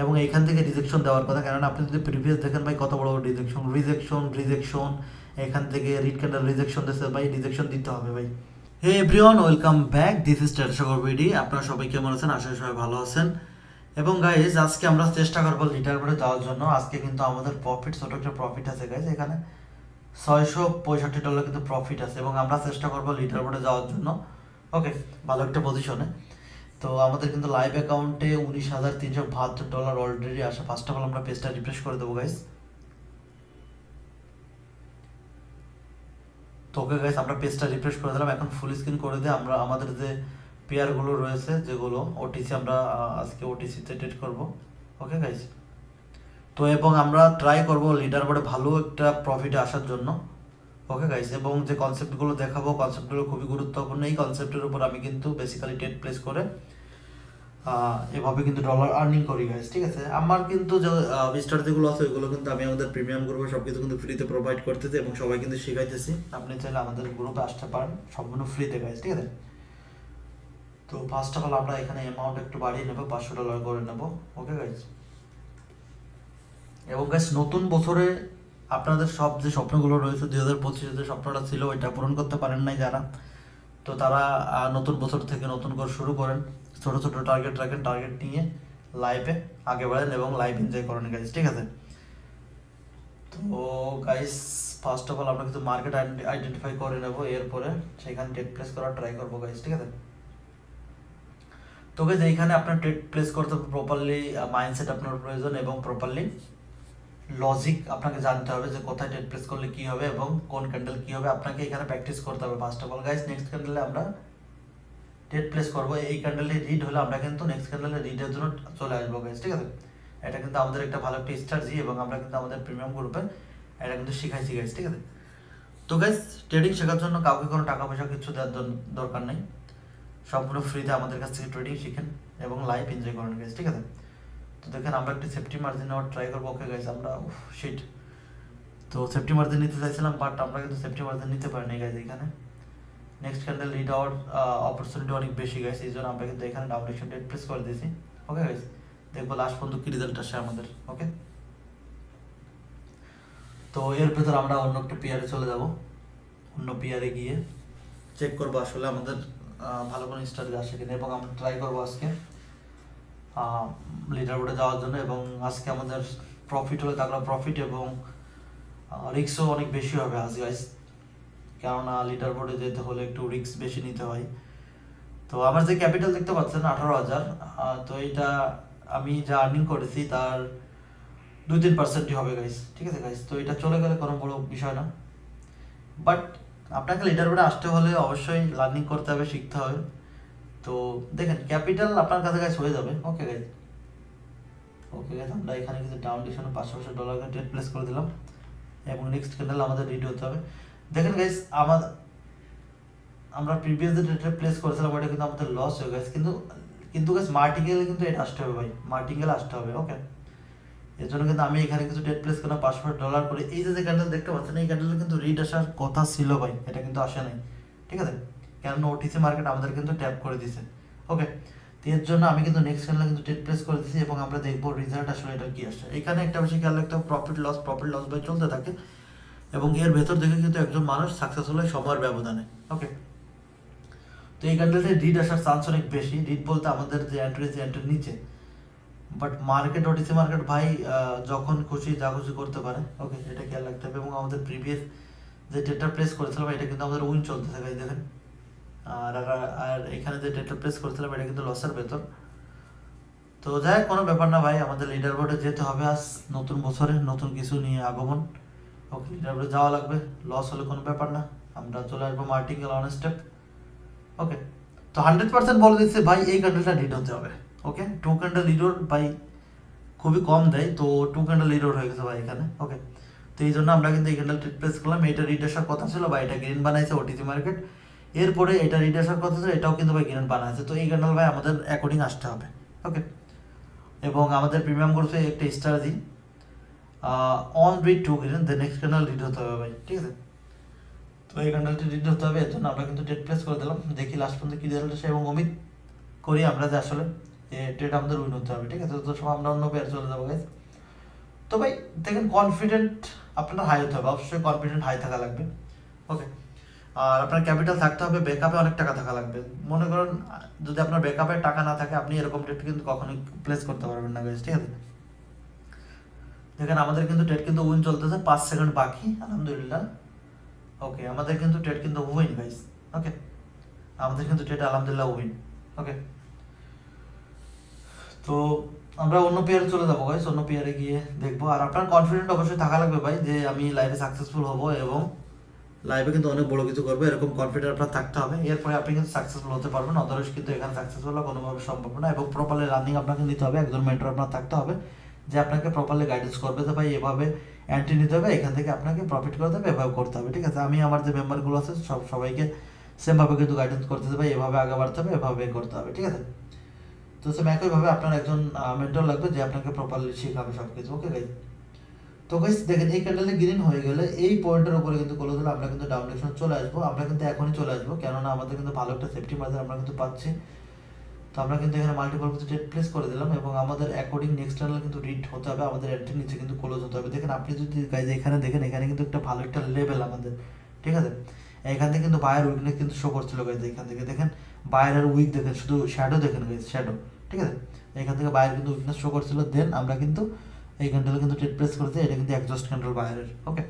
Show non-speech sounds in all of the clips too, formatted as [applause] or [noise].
এবং এইখান থেকে রিজেকশন দেওয়ার কথা। কারণ আপনি যদি প্রিভিয়াস দেখেন ভাই, কত বড় রিজেকশন রিজেকশন রিজেকশন এখান থেকে রিড ক্যান্ডেল রিজেকশন দিচ্ছে ভাই রিজেকশন দিতে হবে ভাই। Hey everyone welcome back this is টেরসাগর BD আপনারা সবাই কেমন আছেন? আশা করি সবাই ভালো আছেন। এবং গাইজ আজকে আমরা চেষ্টা করব লিটার করে যাওয়ার জন্য। আজকে কিন্তু আমাদের প্রফিট ছোট একটা প্রফিট আছে গাইজ এখানে ছয়শো পঁয়ষট্টি ডলার কিন্তু প্রফিট আছে। এবং আমরা চেষ্টা করব লিটার বোর্ডে যাওয়ার জন্য। ওকে ভালো একটা পজিশনে তো আমাদের কিন্তু লাইভ অ্যাকাউন্টে উনিশ হাজার তিনশো বাহাত্তর ডলার অলরেডি আসে ফার্স্ট অফ অল আমরা পেজটা রিফ্রেশ করে দেবো গাইজ তো ওকে গাইস আমরা পেজটা রিফ্রেশ করে দিলাম। এখন ফুল স্ক্রিন করে দিয়ে আমরা আমাদের যে পেয়ারগুলো রয়েছে, যেগুলো ওটিসি আমরা আজকে ওটিসিতে ট্রেড করব। ওকে গাইস তো এবং আমরা ট্রাই করব লিডার বোর্ডে ভালো একটা প্রফিটে আসার জন্য। ওকে গাইস এবং যে কনসেপ্টগুলো দেখাবো কনসেপ্টগুলো খুবই গুরুত্বপূর্ণ। এই কনসেপ্টের উপর আমি কিন্তু বেসিক্যালি টেট প্লেস করে এভাবে কিন্তু ডলার আর্নিং করি গাইস ঠিক আছে? আমার কিন্তু যে স্ট্র্যাটেজিগুলো আছে, ওইগুলো কিন্তু আমি আমাদের প্রিমিয়াম গ্রুপে সব কিছু কিন্তু ফ্রিতে প্রোভাইড করতেছি এবং সবাই কিন্তু শেখাইতেছি। আপনি চাইলে আমাদের গ্রুপে আসতে পারেন, সম্পূর্ণ ফ্রিতে গাইস ঠিক আছে? তো ফার্স্ট অফ অল আমরা এখানে অ্যামাউন্ট একটু বাড়িয়ে নেব, পাঁচশো ডলার করে নেব। ওকে গাইস এবং গাইস নতুন বছরে আপনাদের সব যে স্বপ্নগুলো রয়েছে, দুই হাজার পঁচিশে যে স্বপ্নটা ছিল, ওইটা পূরণ করতে পারেন নাই যারা। তো তারা নতুন বছর থেকে নতুন করে শুরু করেন। ছোট ছোট টার্গেট রাখেন টার্গেট নিয়ে লাইফে আগে বাড়েন এবং লাইফ এনজয় করেন গাইস ঠিক আছে? তো গাইস ফার্স্ট অফ অল আমরা কিন্তু মার্কেট আইডেন্টিফাই করে নেব, এরপরে সেখানে টেক প্লেস করার ট্রাই করব গাইস ঠিক আছে? তো গাইস এইখানে আপনার ট্রেড প্লেস করতে প্রপারলি মাইন্ডসেট আপনার প্রয়োজন এবং প্রপারলি লজিক আপনাকে জানতে হবে যে কোথায় ডেট প্লেস করলে কি হবে এবং কোন ক্যান্ডেল কি হবে। আপনাকে এখানে প্র্যাকটিস করতে হবে first of all guys next ক্যান্ডেলে আমরা ডেট প্লেস করব। এই ক্যান্ডেলে রিড হলে আমরা কিন্তু নেক্সট ক্যান্ডেলে রিডের জন্য চলে আসব গাইস ঠিক আছে? এটা কিন্তু আমাদের একটা ভালো একটা স্ট্র্যাটেজি এবং আমরা কিন্তু আমাদের প্রিমিয়াম গ্রুপে এটা কিন্তু শিখাইছি গাইস ঠিক আছে? তো গাইস ট্রেডিং শেখার জন্য কাউকে কোনো টাকা পয়সা কিছু দেওয়ার দরকার নেই। সম্পূর্ণ ফ্রিতে আমাদের কাছ থেকে ট্রেডিং শিখেন এবং লাইফ এনজয় করেন গাইস ঠিক আছে? তো দেখেন, আমরা একটি সেফটি মার্জিন নেওয়ার ট্রাই করব। ওকে গাইস আমরা শিট তো সেফটি মার্জিন নিতে চাইছিলাম বাট আমরা কিন্তু সেফটি মার্জিন নিতে পারিনি গাইস এখানে। Next candle red our opportunity অনেক বেশি গাইস এই জন্য আমরা কিন্তু এখানে ডাউনলেশন ডেট প্রেস করে দিয়েছি। ওকে গাইস দেখব লাস্ট পর্যন্ত কি রেজাল্ট আসে আমাদের ওকে তো এর ভেতর আমরা অন্য একটা পিয়ারে চলে যাব। অন্য পিয়ারে গিয়ে চেক করব আসলে আমাদের ভালো কোনো স্টাডি আসে কিনা, এবং আমরা ট্রাই করব আজকে। লিডার বোর্ডে যাওয়ার জন্য এবং আজকে আমাদের প্রফিট হলে তারপরে প্রফিট এবং রিক্সও অনেক বেশি হবে আজ গাইস কেননা লিডার বোর্ডে যেতে হলে একটু রিক্স বেশি নিতে হয়। তো আমার যে ক্যাপিটাল দেখতে পাচ্ছেন আঠারো হাজার তো এটা আমি যা আর্নিং করেছি তার দুই তিন পার্সেন্টই হবে গাইস ঠিক আছে গাইস তো এটা চলে গেলে কোনো বড় বিষয় না। বাট আপনাকে লিডার বোর্ডে আসতে হলে অবশ্যই লার্নিং করতে হবে, শিখতে হবে। তো দেখেন ক্যাপিটাল আপনার কাছে গাইস হয়ে যাবে। ওকে গাইস ওকে গাইস আমরা এখানে কিন্তু ডাউন ডিশনে পাঁচশো পাঁচশো ডলার ট্রেড প্লেস করে দিলাম। এবং নেক্সট ক্যান্ডেল আমাদের রিড হতে হবে। দেখেন গাইস আমাদের আমরা প্রিভিয়াস যে ডেটে প্লেস করেছিলাম, ওটা কিন্তু আমাদের লস হয়ে গেছে। কিন্তু কিন্তু গাইস মার্টিঙ্গেলে কিন্তু এটা আসতে হবে ভাই। মার্টিঙ্গেলে আসতে হবে ওকে এর জন্য কিন্তু আমি এখানে কিছু ডেট প্লেস করলাম পাঁচশো ডলার করে। এই যে ক্যান্ডেল দেখতে পাচ্ছেন, এই ক্যান্ডেলে কিন্তু রিড আসার কথা ছিল ভাই। এটা কিন্তু আসে নাই। ঠিক আছে? কেননা ওটিসি মার্কেট আমাদের কিন্তু ট্যাপ করে দিয়েছে ওকে তো এর জন্য আমি কিন্তু নেক্সট ক্যান্ডেলে কিন্তু ডেট প্লেস করে দিয়েছি এবং আমরা দেখব রেজাল্ট আসলে এটা কি আসছে। এখানে একটা বেশি খেয়াল রাখতে হবে প্রফিট লস প্রফিট লস ভাই চলতে থাকে এবং এর ভেতর থেকে কিন্তু একজন মানুষ সাকসেসফুল হয় সবার ব্যবধানে। ওকে তো এই ক্যান্ডেলটা রিড আসার চান্স অনেক বেশি। রিড বলতে আমাদের যে এন্ট্রি যে এন্ট্রি নিচে। বাট মার্কেট ওটিসি মার্কেট ভাই যখন খুশি, যা খুশি করতে পারে। ওকে এটা খেয়াল রাখতে হবে এবং আমাদের প্রিভিয়াস যে ডেটা প্লেস করেছিলাম এটা কিন্তু আমাদের উইন চলতে থাকে দেখেন। আর আর- এখানে যে ডেটা প্লেস করেছিলাম, এটা কিন্তু লসের ভেতর। তো যাই কোনো ব্যাপার না ভাই, আমাদের লিডার বোর্ডে যেতে হবে আজ, নতুন বছরে নতুন কিছু নিয়ে আগমন। ওকে লিডার বোর্ডে যাওয়া লাগবে লস হলে কোনো ব্যাপার না, আমরা চলে আসব মার্টিঙ্গেল অন স্টেপ ওকে তো হান্ড্রেড পার্সেন্ট বলে দিচ্ছে ভাই, এই ক্যান্ডেলটা লিড হতে হবে। ওকে টু ক্যান্ডেল লিডোর ভাই খুবই কম দেয়, তো টু ক্যান্ডেল লিডোর হয়ে গেছে ভাই এখানে। ওকে তো এই জন্য আমরা কিন্তু এই ক্যান্ডেল প্লেস করলাম। এটা রিড আসার কথা ছিল বা এটা গ্রিন বানাইছে ওটিসি মার্কেট এরপরে এটা রিডাসার কথা ছিল, এটাও কিন্তু ভাই গ্রিন বানাইছে তো এই ক্যান্ডেল ভাই আমাদের অ্যাকর্ডিং আসতে হবে ওকে এবং আমাদের প্রিমিয়াম গ্রুপে একটা strategy on red to green the next candle red হতে হবে ভাই, ঠিক আছে? তো এই ক্যান্ডেলটি রিড হতে হবে, এর জন্য আমরা কিন্তু ডেট প্লেস করে দিলাম, দেখি লাস্ট পর্যন্ত কী রেজাল্ট আসে, এবং অমিত করি আমরা যে আসলে ট্রেড আমাদের উইন হতে হবে, ঠিক আছে? তো সব আমরা অন্য পেয়ার চলে যাব গাইজ তো ভাই, দেখেন কনফিডেন্ট আপনার হাই হতে হবে, অবশ্যই কনফিডেন্ট হাই থাকা লাগবে ওকে আর আপনার ক্যাপিটাল থাকতে হবে ব্যাকআপে অনেক টাকা থাকা লাগবে। মনে করুন, যদি আপনার ব্যাকআপে টাকা না থাকে, আপনি এরকম ট্রেড কিন্তু কখনোই প্লেস করতে পারবেন না গাইজ ঠিক আছে? দেখেন, আমাদের কিন্তু ট্রেড কিন্তু উইন চলতেছে, পাঁচ সেকেন্ড বাকি, আলহামদুলিল্লাহ। ওকে আমাদের কিন্তু ট্রেড কিন্তু উইন গাইজ ওকে আমাদের কিন্তু ট্রেড আলহামদুলিল্লাহ উইন ওকে তো আমরা অন্য পেয়ারে চলে যাব গাইস অন্য পেয়ারে গিয়ে দেখব। আর আপনার কনফিডেন্ট অবশ্যই থাকা লাগবে, ভাই, যে আমি লাইভে সাকসেসফুল হব এবং লাইভে কিন্তু অনেক বড় কিছু করবে, এরকম কনফিডেন্ট আপনার থাকতে হবে। এরপরে আপনি কিন্তু সাকসেসফুল হতে পারবেন। অদারওয়াইজ কিন্তু এখানে সাকসেসফুল হওয়া কোনোভাবে সম্ভব না এবং প্রপারলি রানিং আপনাকে নিতে হবে। একজন মেন্টর আপনার থাকতে হবে, যে আপনাকে প্রপারলি গাইডেন্স করবে যে ভাই, এভাবে অ্যান্টি নিতে হবে, এখান থেকে আপনাকে প্রফিট করতে হবে এভাবে করতে হবে, ঠিক আছে? আমি আমার যে মেম্বারগুলো আছে, সব সবাইকে সেমভাবে কিন্তু গাইডেন্স করতে হবে এভাবে আগে বাড়তে হবে, এভাবে করতে হবে, ঠিক আছে? তো সেম একইভাবে আপনার একজন মেন্টর লাগবে, যে আপনাকে প্রপারলি শেখাবে সব কিছু ওকে তো গাইজ দেখেন, এই ক্যান্ডেলে গ্রিন হয়ে গেলে এই পয়েন্টের উপরে কিন্তু ক্লোজ হলে আমরা কিন্তু ডাউন ডিরেকশন চলে আসব। আমরা কিন্তু এখনই চলে আসব, কেননা আমাদের কিন্তু ভালো একটা সেফটি মার্জিন আমরা কিন্তু পাচ্ছি। তো আমরা কিন্তু এখানে মাল্টিপল ট্রেড প্লেস করে দিলাম এবং আমাদের অ্যাকর্ডিং নেক্সট টার্নাল কিন্তু রিড হতে হবে, আমাদের এন্ট্রি নিচে কিন্তু ক্লোজ হতে হবে। দেখেন, আপনি যদি গাইজ এখানে দেখেন, এখানে কিন্তু একটা ভালো একটা লেভেল আমাদের, ঠিক আছে? এখান থেকে কিন্তু বায়ের উইকনেস কিন্তু শো করছিল গাইজ এখান থেকে। দেখেন বায়ের উইক দেখেন, শুধু শ্যাডো দেখেন গাইজ শ্যাডো ঠিক আছে? এখান থেকে বাইরে কিন্তু উইকনেস শো করছিল দেন আমরা কিন্তু এই ক্যান্ডেল কিন্তু ট্রেড প্লেস করেছি, এটা কিন্তু একজস্ট ক্যান্ডেল বাইরের ওকে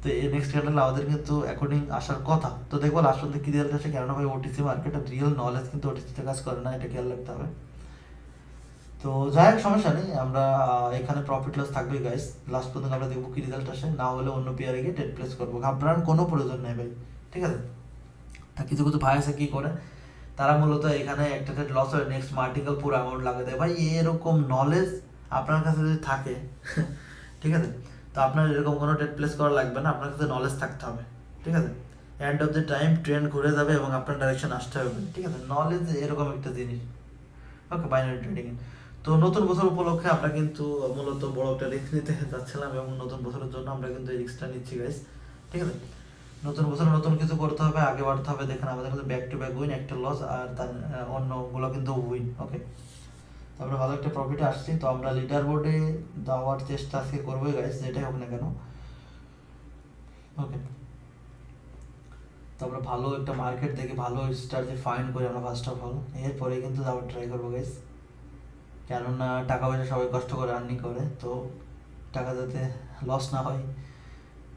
তো এই নেক্সট ক্যান্ডেল আমাদের কিন্তু অ্যাকর্ডিং আসার কথা, তো দেখব লাস্ট পর্যন্ত কি রেজাল্ট আসে, কেননা ভাই ওটিসি মার্কেট রিয়েল নলেজ কিন্তু ওটিসিতে কাজ করে না, এটা খেয়াল রাখতে হবে। তো যাই হোক, সমস্যা নেই, আমরা এখানে প্রফিট লস থাকবে গাইস লাস্ট পর্যন্ত আমরা দেখব কি রেজাল্ট আসে, না হলে অন্য পেয়ারে গিয়ে ট্রেড প্লেস করব, ঘাবড়ানোর কোনো প্রয়োজন নেই ভাই, ঠিক আছে? তা কিছু কিছু ভাই আছে কি করে, তারা মূলত এখানে একটা লস হয় নেক্সট মার্টিকেল পুরো অ্যামাউন্ট লাগাতে দেয় ভাই এরকম নলেজ আপনার কাছে যদি থাকে, [laughs] ঠিক আছে? তো আপনার এরকম কোনো ট্রেড প্লেস করা লাগবে না, আপনার কাছে নলেজ থাকতে হবে, ঠিক আছে? End of the time trend ঘুরে যাবে এবং আপনার ডাইরেকশন আসতে হবে, ঠিক আছে? নলেজ এরকম একটা জিনিস। ওকে বাইনারি ট্রেডিং তো নতুন বছর উপলক্ষে আমরা কিন্তু মূলত বড় একটা রিস্ক নিতে যাচ্ছিলাম এবং নতুন বছরের জন্য আমরা কিন্তু এই রিস্কটা নিচ্ছি গাইস ঠিক আছে? নতুন বছরে নতুন কিছু করতে হবে, আগে বাড়তে হবে, দেখেন আমাদের কিন্তু ব্যাক টু ব্যাক উইন একটা লস আর তার অন্যগুলো কিন্তু উইন ওকে তারপরে ভালো একটা প্রফিট আসছি, তো আমরা লিডার বোর্ডে দেওয়ার চেষ্টা আজকে করবোই গাইস যেটাই হোক না কেন। ওকে তারপরে ভালো একটা মার্কেট দেখে ভালো স্টার যে ফাইন্ড করি আমরা ফার্স্ট অফ অল এরপরে কিন্তু যাওয়ার ট্রাই করব গাইস কেননা টাকা পয়সা সবাই কষ্ট করে আর্নি করে, তো টাকা যাতে লস না হয়,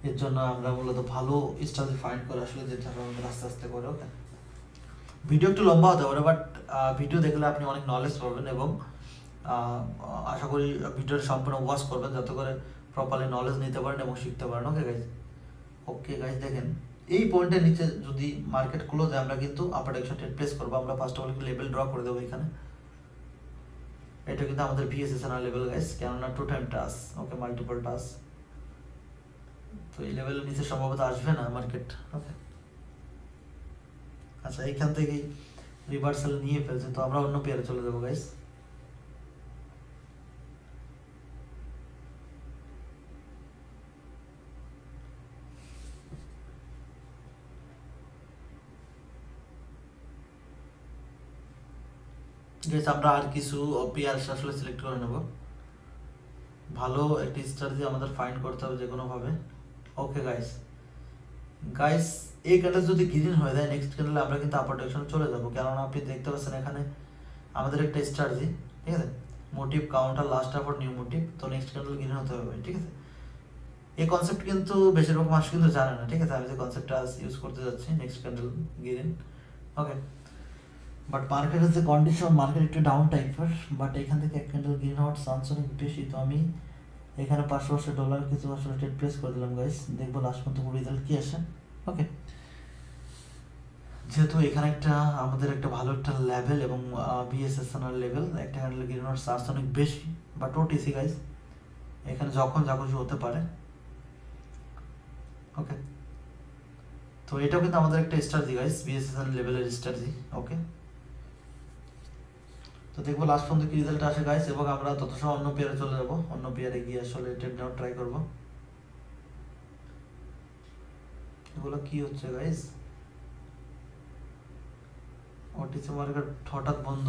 এর জন্য আমরা মূলত ভালো স্টার ফাইন্ড করে আসলে যেটা আমাদের আস্তে আস্তে করে ওকে ভিডিও একটু লম্বা হতে পারে বাট ভিডিও দেখলে আপনি অনেক নলেজ পাবেন এবং আশা করি ভিডিওর সম্পূর্ণ ওয়াচ করবেন যাতে করে প্রপারলি নলেজ নিতে পারেন এবং শিখতে পারেন। ওকে গাইজ ওকে গাইজ দেখেন, এই পয়েন্টের নিচে যদি মার্কেট ক্লোজ হয়, আমরা কিন্তু আপার ডাইরেকশন ট্রেড প্লেস করব। আমরা first of all level draw করে দেবো এখানে। এটা কিন্তু আমাদের ভিএসএসএনআর লেভেল গাইস কেননা two time touch okay multiple টাস তো এই লেভেলের নিচে সম্ভবত আসবে না মার্কেট ওকে আচ্ছা এইখান থেকেই রিভার্সাল নিয়ে ফেলছে। তো আমরা অন্য পেয়ারে চলে যাব গাইস গাইস আমরা আর কিছু পেয়ার আসলে সিলেক্ট করে নেব। ভালো একটি স্ট্র্যাটেজি আমাদের ফাইন্ড করতে হবে যে কোনোভাবে ওকে গাইস গাইস এই ক্যান্ডেল যদি গ্রিন হয়ে যায় নেক্সট ক্যান্ডেলে আমরা কিন্তু আপার ডাইরেকশনে চলে যাব। কেননা আপনি দেখতে পাচ্ছেন এখানে আমাদের একটা স্ট্র্যাটেজি ঠিক আছে? Motive counter last upper new motive তো নেক্সট ক্যান্ডেল গ্রিন হতে হবে, ঠিক আছে? এই কনসেপ্ট কিন্তু বেশিরভাগ মানুষ কিন্তু জানে না, ঠিক আছে? আমি যে কনসেপ্টটা ইউজ করতে যাচ্ছি next candle green okay but মার্কেটের যে কন্ডিশন মার্কেট একটু ডাউন টাইপের বাট এখান থেকে এক ক্যান্ডেল গ্রিন চান্স অনেক বেশি তো আমি এখানে পাঁচশো ডলার কিছু আসলে ট্রেড প্লেস করে দিলাম গাইস দেখব লাস্ট পর্যন্ত রেজাল্ট কি আসে। ওকে যেহেতু এখানে একটা, আমাদের একটা ভালো একটা লেভেল এবং বিএসএসএনআর লেভেল একটা গ্রিন হওয়ার চান্স অনেক বেশি বাট ওটিসি গাইস এখানে যখন যা কিছু হতে পারে। ওকে তো এটাও কিন্তু আমাদের একটা স্ট্র্যাটেজি গাইস বিএসএসএন লেভেলের স্ট্র্যাটেজি ওকে তো দেখব লাস্ট পর্যন্ত কি রেজাল্ট আসে গাইস এবং আমরা তত সময় অন্য পেয়ারে চলে যাব। অন্য পেয়ারে গিয়ে আসলে ট্রেড নেওয়ার ট্রাই করব। এগুলো কি হচ্ছে গাইস ওটিসি মার্কেট হঠাৎ বন্ধ।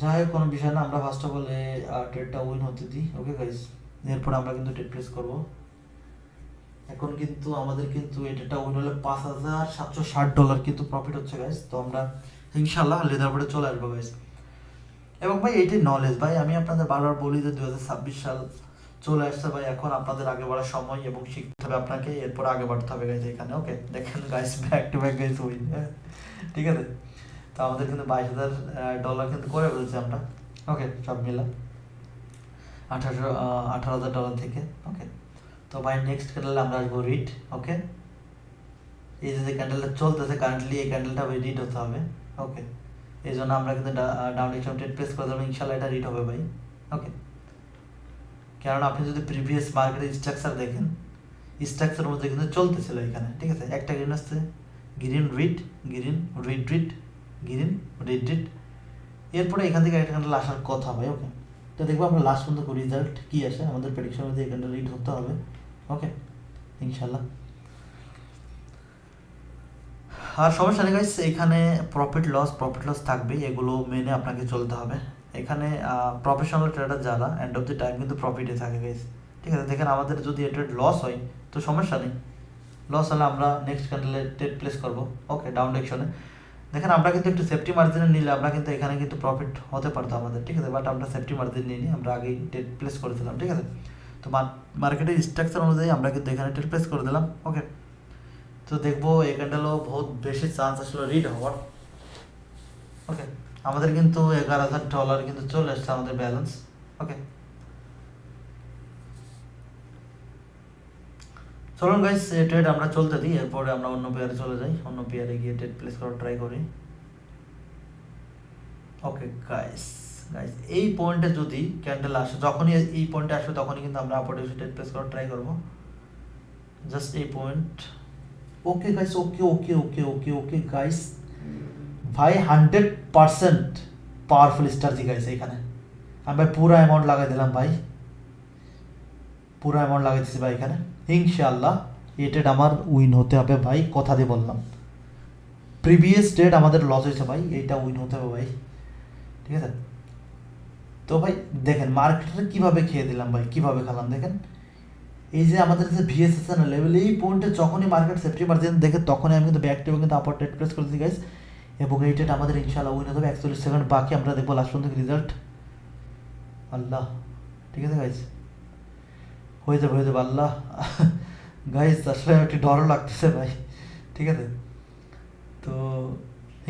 যাই হোক, কোনো বিষয় না, আমরা ফার্স্ট অফ অল ট্রেডটা উইন হতে দিই ওকে গাইস এরপর আমরা কিন্তু ট্রেড প্লেস করব। এখন কিন্তু আমাদের কিন্তু এটা উইন হলে পাঁচ হাজার সাতশো ষাট ডলার কিন্তু প্রফিট হচ্ছে গাইস তো আমরা ইনশাল্লাহ লেদার বোর্ডে চলে আসব গাইস এবং ভাই, এইটাই নলেজ ভাই, আমি আপনাদের বারবার বলি যে দু হাজার ছাব্বিশ সাল চলে আসছে ভাই, এখন আপনাদের আগে বাড়ার সময় এবং শিখতে হবে আপনাকে, এরপর আগে বাড়তে হবে গাইজ এখানে ওকে দেখেন guys back to back guys win ঠিক আছে? তো আমাদের কিন্তু বাইশ হাজার ডলার কিন্তু করে ফেলছি আমরা ওকে সব মিলা। আঠারোশো আঠারো হাজার ডলার থেকে ওকে তো ভাই নেক্সট ক্যান্ডেলে আমরা আসব রিড ওকে এই যে ক্যান্ডেলটা চলতেছে কারেন্টলি এই ক্যান্ডেলটা রিড হতে হবে। ওকে এই জন্য আমরা কিন্তু ডাউন ডিরেকশন ট্রেড প্লেস করে দেবো, ইনশাল্লাহ এটা রিড হবে ভাই। ওকে কারণ আপনি যদি প্রিভিয়াস মার্কেটের স্ট্রাকচার দেখেন স্ট্রাকচারের মধ্যে কিন্তু চলতেছিল এখানে, ঠিক আছে? একটা গ্রিন আসছে green red green red red green red red এরপরে এখান থেকে একটা ক্যান্ডেল আসার কথা ভাই ওকে তো দেখব আমরা লাস্ট পর্যন্ত রেজাল্ট কী আসে, আমাদের প্রেডিকশন মধ্যে এখানটা রিড হতে হবে ওকে ইনশাল্লাহ। আর সমস্যা নেই গাইস এখানে প্রফিট লস প্রফিট লস থাকবে এগুলো মেনে আপনাকে চলতে হবে। এখানে প্রফেশনাল ট্রেডার যারা এন্ড অফ দ্য টাইম কিন্তু প্রফিটে থাকে গাইস ঠিক আছে, দেখেন আমাদের যদি ট্রেড লস হয়, তো সমস্যা নেই। লস হলে আমরা নেক্সট ক্যান্ডেলে ট্রেড প্লেস করব। ওকে ডাউন ডিরেকশনে দেখেন, আমরা কিন্তু একটু সেফটি মার্জিনে নিলে আমরা কিন্তু এখানে কিন্তু প্রফিট হতে পারতো আমাদের, ঠিক আছে? বাট আমরা সেফটি মার্জিন নিয়ে আমরা আগেই ট্রেড প্লেস করেছিলাম ঠিক আছে? তো মার্কেটের স্ট্রাকচার অনুযায়ী আমরা কিন্তু এখানে ট্রেড প্লেস করে দিলাম। ওকে তো দেখব এই ক্যান্ডেলও বহুত বেশি চান্স আসলে রিড হওয়ার। ওকে আমাদের কিন্তু এগারো হাজার ডলার কিন্তু চলে আসছে আমাদের ব্যালেন্স ওকে চলুন গাইস এই ট্রেড আমরা চলতে দিই, এরপরে আমরা অন্য পেয়ারে চলে যাই। অন্য পেয়ারে গিয়ে ট্রেড প্লেস করার ট্রাই করি। ওকে গাইস গাইস এই পয়েন্টে যদি ক্যান্ডেল আসে, যখনই এই পয়েন্টে আসবে, তখনই কিন্তু আমরা আপরে ট্রেড প্লেস করার ট্রাই করব। জাস্ট এই point okay guys okay okay okay okay okay guys ভাই hundred percent powerful strategy guys এখানে আমি ভাই পুরো অ্যামাউন্ট লাগাই দিলাম, ভাই। পুরো অ্যামাউন্ট লাগাই দিচ্ছি ভাই, এখানে। ইনশাআল্লাহ, এই ট্রেড আমার উইন হতে হবে, ভাই, কথা দিয়ে বললাম। প্রিভিয়াস ট্রেড আমাদের লস হয়েছে, ভাই, এইটা উইন হতে হবে, ভাই। ঠিক আছে? তো ভাই, দেখেন মার্কেটটা কীভাবে খেয়ে দিলাম, ভাই, কীভাবে খেলাম, দেখেন। এই যে আমাদের যে ভিএসএস লেভেল এই পয়েন্টে যখনই মার্কেট সেফটি মার্জিন দেখে, তখনই আমি কিন্তু ব্যাক টেবিল কিন্তু আপার ট্রেড প্রেস করেছি গাইস এবং এই ট্রেড আমাদের ইনশাআল্লাহ উইন হবে একচল্লিশ সেকেন্ড বাকি আমরা দেখব লাস্ট পর্যন্ত রেজাল্ট আল্লাহ। ঠিক আছে গাইস হয়ে যাবে হয়ে যাবে, আল্লাহ। [laughs] গাইস আসলে একটু ডরও লাগতেছে, ভাই। ঠিক আছে? তো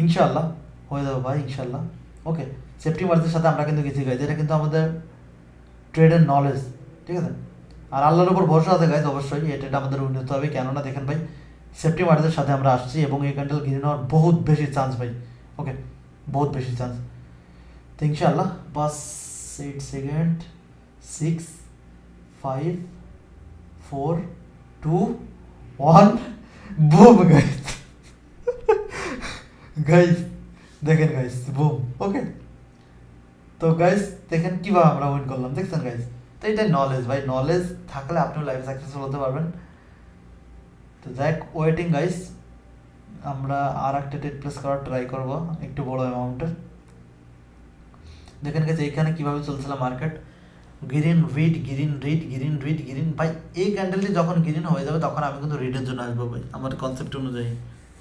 ইনশাআল্লাহ, হয়ে যাবে, ভাই, ইনশাআল্লাহ। ওকে সেফটি মার্জিনের সাথে আমরা কিন্তু গেছি গাইজ এটা কিন্তু আমাদের ট্রেডের নলেজ ঠিক আছে? আর আল্লাহর উপর ভরসা আছে গাইজ অবশ্যই। এটা আমাদের উন্নত হবে। কেননা, দেখেন ভাই সেফটি মার্জিনের সাথে আমরা আসছি এবং এই ক্যান্ডেল গ্রিন হওয়ার বহুত বেশি চান্স ভাই। ওকে বহুত বেশি চান্স তো ইনশাআল্লাহ বাস eight second six five four two one boom guys guys দেখেন গাইজ বুম ওকে তো গাইজ দেখেন কীভাবে আমরা উইন করলাম। দেখছেন গাইজ তো এটা নলেজ ভাই নলেজ থাকলে আপনিও লাইফ সাকসেসফুল হতে পারবেন। তো যাই ওয়েটিং গাইস আমরা আর একটা ডেট প্লেস করার ট্রাই করব, একটু বড় অ্যামাউন্টের দেখেন গেছে এখানে কীভাবে চলছিল market green red green red green red green ভাই, এই ক্যান্ডেলটি যখন গ্রিন হয়ে যাবে, তখন আমি কিন্তু রিডের জন্য আসব, ভাই, আমার কনসেপ্ট অনুযায়ী।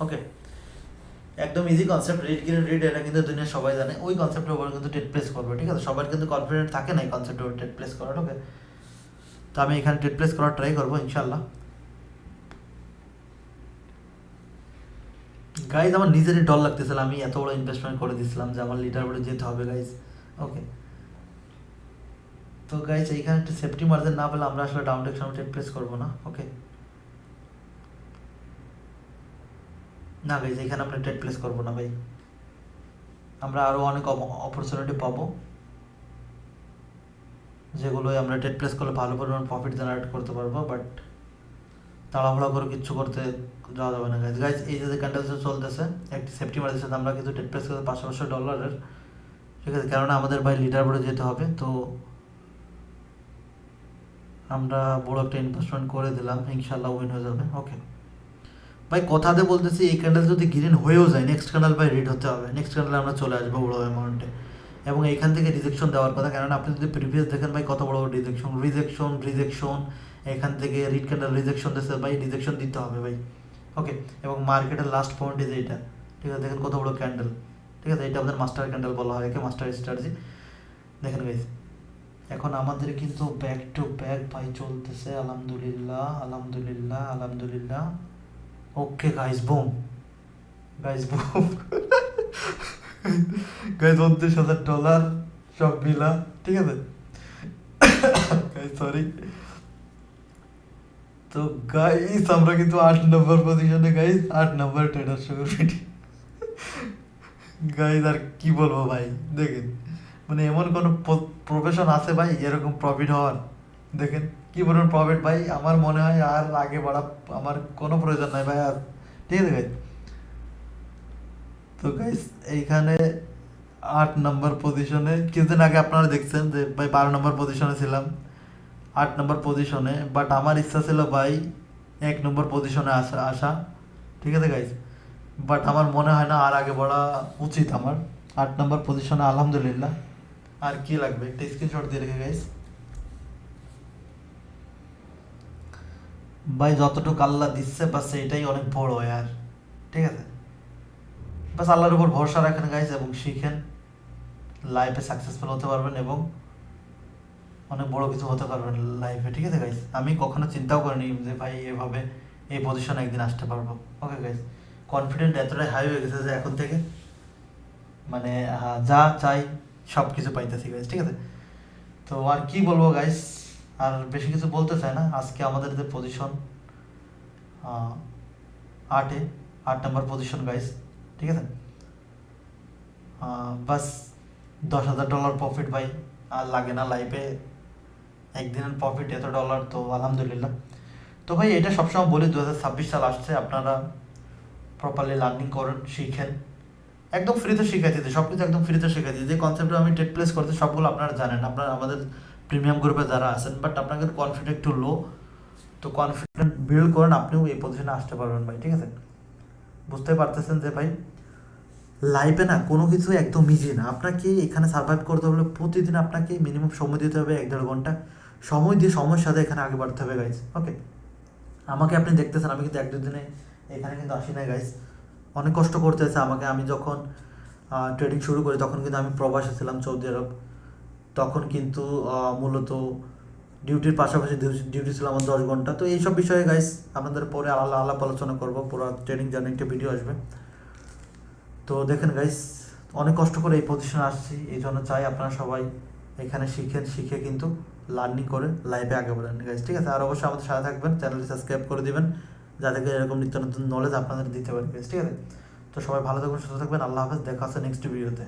ওকে একদম easy concept red green red এটা কিন্তু দুনিয়া সবাই জানে। ওই কনসেপ্টের উপর কিন্তু টেট প্লেস করবে, ঠিক আছে? সবার কিন্তু কনফিডেন্ট থাকে না এই কনসেপ্টের উপর টেট প্লেস করার ওকে তো আমি এখানে টেট প্লেস করার ট্রাই করব ইনশাল্লাহ গাইজ আমার নিজেরই ডর লাগতেছিল, আমি এত বড় ইনভেস্টমেন্ট করে দিয়েছিলাম যে আমার লিটার বোর্ডে যেতে হবে গাইজ ওকে তো গাইজ এইখানে একটু সেফটি মার্জিন না পেলে আমরা আসলে ডাউন টেকশন টেট প্লেস করব না ওকে না গাইজ এখানে আমরা ট্রেড প্লেস করব না ভাই। আমরা আরও অনেক অপরচুনিটি পাবো। যেগুলোই আমরা ট্রেড প্লেস করলে ভালো পরিমাণ প্রফিট জেনারেট করতে পারব বাট তাড়াহুড়া করে কিচ্ছু করতে যাওয়া যাবে না গাইজ গাইজ এই যে ক্যান্ডেল চলতেছে, একটি সেফটি মার্জিনের সাথে আমরা কিন্তু ট্রেড প্লেস করতে পাঁচশো পাঁচশো ডলারের ঠিক আছে, কেননা আমাদের ভাই লিডার বোর্ডে যেতে হবে, তো আমরা বড় একটা ইনভেস্টমেন্ট করে দিলাম। ইনশাল্লাহ উইন হয়ে যাবে। ওকে ভাই কথাতে বলতেছি, এই ক্যান্ডেল যদি গ্রিন হয়েও যায় নেক্সট ক্যান্ডেল ভাই রিড হতে হবে। নেক্সট ক্যান্ডেল আমরা চলে আসব বড় অ্যামাউন্টে এবং এইখান থেকে রিজেকশন দেওয়ার কথা কারণ আপনি যদি প্রিভিয়াস দেখেন ভাই, কত বড় রিজেকশন রিজেকশন রিজেকশন এখান থেকে রিড ক্যান্ডেল রিজেকশন দিচ্ছে ভাই রিজেকশন দিতে হবে ভাই। ওকে এবং মার্কেটের লাস্ট পয়েন্ট যে এটা ঠিক আছে, দেখেন কত বড় ক্যান্ডেল ঠিক আছে, এটা আমাদের মাস্টার ক্যান্ডেল বলা হয় একে মাস্টার স্ট্র্যাটেজি দেখেন গাইজ এখন আমাদের কিন্তু ব্যাক টু ব্যাক ভাই চলতেছে, আলহামদুলিল্লাহ আলহামদুলিল্লাহ আলহামদুলিল্লাহ। Okay guys boom guys boom guys উনত্রিশ হাজার ডলার সব মিলা ঠিক আছে? গাইজ সরি তো গাইস আমরা কিন্তু আট নম্বর পজিশনে গাইস আট নম্বর ট্রেডার সুগার ফিটি গাইস আর কি বলব ভাই? দেখেন মানে এমন কোনো প্রফেশন আছে ভাই, এরকম প্রফিট হওয়ার। দেখেন কি বলুন প্রফিট ভাই, আমার মনে হয় আর আগে বাড়া, আমার কোনো প্রয়োজন নাই ভাই, আর ঠিক আছে গাইস তো গাইস এইখানে আট নম্বর পজিশনে কিছুদিন আগে আপনারা দেখছেন যে ভাই বারো নম্বর পজিশনে ছিলাম, আট নম্বর পজিশনে বাট আমার ইচ্ছা ছিল ভাই এক নম্বর পজিশনে আসা আসা, ঠিক আছে গাইজ বাট আমার মনে হয় না আর আগে বড়া উচিত আমার, আট নম্বর পজিশনে আলহামদুলিল্লাহ। আর কি লাগবে? একটা স্ক্রিনশট দিয়ে রেখে গাইজ ভাই, যতটুকু আল্লাহ দিচ্ছে, বাস এটাই অনেক বড়, আর। ঠিক আছে? বাস আল্লাহর উপর ভরসা রাখেন গাইজ এবং শিখেন। লাইফে সাকসেসফুল হতে পারবেন এবং অনেক বড় কিছু হতে পারবেন লাইফে ঠিক আছে গাইজ আমি কখনো চিন্তাও করিনি যে, ভাই, এভাবে এই পজিশনে একদিন আসতে পারব। ওকে গাইজ কনফিডেন্ট এতটাই হাই হয়ে গেছে যে, এখন থেকে মানে যা চাই সব কিছু পাইতেছি গাইজ ঠিক আছে? তো আর কি বলব গাইজ আর বেশি কিছু বলতে চাই না। আজকে আমাদের যে পজিশন আটে আট নম্বর পজিশন গাইস ঠিক আছে? বাস, দশ হাজার ডলার প্রফিট ভাই। আর লাগে না লাইফে একদিনের প্রফিট এত ডলার তো আলহামদুলিল্লাহ। তো ভাই, এটা সবসময় বলি দু হাজার ছাব্বিশ সাল আসছে, আপনারা প্রপারলি লার্নিং করেন, শিখেন। একদম ফ্রিতে শিখাই দিতে সব কিছু একদম ফ্রিতে শিখাই দিই যে কনসেপ্টে আমি টেট প্লেস করতে সবগুলো আপনারা জানেন। আপনারা আমাদের প্রিমিয়াম গ্রুপে যারা আছেন বাট আপনাদের কনফিডেন্ট একটু লো তো কনফিডেন্ট বিল্ড করেন, আপনিও এই পজিশনে আসতে পারবেন ভাই, ঠিক আছে? বুঝতে পারতেছেন যে ভাই লাইফে না কোনো কিছু একদম ইজি না। আপনাকে এখানে সার্ভাইভ করতে হলে প্রতিদিন আপনাকে মিনিমাম সময় দিতে হবে এক দেড় ঘণ্টা। সময় দিয়ে সময়ের সাথে এখানে আগে বাড়তে হবে গাইজ ওকে আমাকে আপনি দেখতেছেন, আমি কিন্তু এক দুদিনে এখানে কিন্তু আসি না গাইজ অনেক কষ্ট করতে হয়েছে আমাকে। আমি যখন ট্রেডিং শুরু করি, তখন কিন্তু আমি প্রবাসে ছিলাম সৌদি আরব। তখন কিন্তু মূলত ডিউটির পাশাপাশি ডিউটি ছিল আমার দশ ঘণ্টা। তো এইসব বিষয়ে গাইস আপনাদের পরে আলাদা আলাপ আলোচনা করব। পুরো ট্রেনিং জার্নি একটা ভিডিও আসবে। তো দেখেন গাইস অনেক কষ্ট করে এই পজিশনে আসছি। এই জন্য চাই আপনারা সবাই এখানে শিখেন শিখে কিন্তু লার্নিং করে লাইফে আগে বাড়েন গাইস ঠিক আছে? আর অবশ্যই আমাদের সাথে থাকবেন চ্যানেলটি সাবস্ক্রাইব করে দিবেন যাতে করে এরকম নিত্য নতুন নলেজ আপনাদের দিতে পারি guys, ঠিক আছে? তো সবাই ভালো থাকবেন সুস্থ থাকবেন। আল্লাহ হাফেজ দেখা হচ্ছে নেক্সট ভিডিওতে